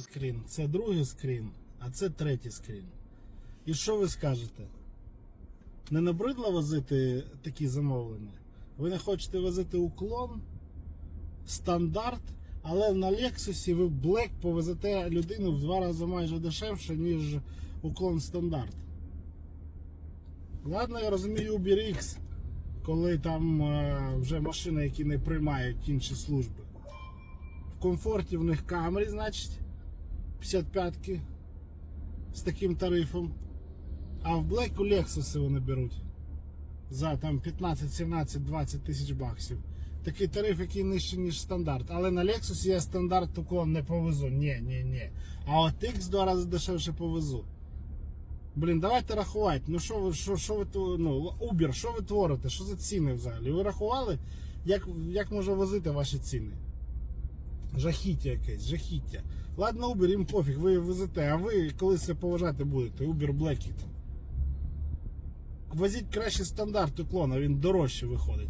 скрін, це другий скрін, а це третій скрін. І що ви скажете? Не набридло возити такі замовлення? Ви не хочете возити уклон, стандарт, але на Лексусі ви Black повезете людину в два рази майже дешевше, ніж уклон стандарт. Ладно, я розумію Uber X, коли там е, вже машини, які не приймають інші служби. В комфорті в них Camry, значить, 55-ки з таким тарифом. А в Black Lexus вони беруть за там 15, 17, 20 тисяч баксів. Такий тариф, який нижче, ніж стандарт. Але на Lexus я стандарт такого не повезу. Ні, ні, ні. А от X два рази дешевше повезу. Блін, давайте рахувати. Ну що ви що, що ви ну, Uber, що ви творите? Що за ціни взагалі? Ви рахували, як, як може возити ваші ціни? Жахіття якесь, жахіття. Ладно, Uber, їм пофіг, ви везете, а ви коли це поважати будете? Uber Black. Возіть краще стандарт уклона, він дорожче виходить.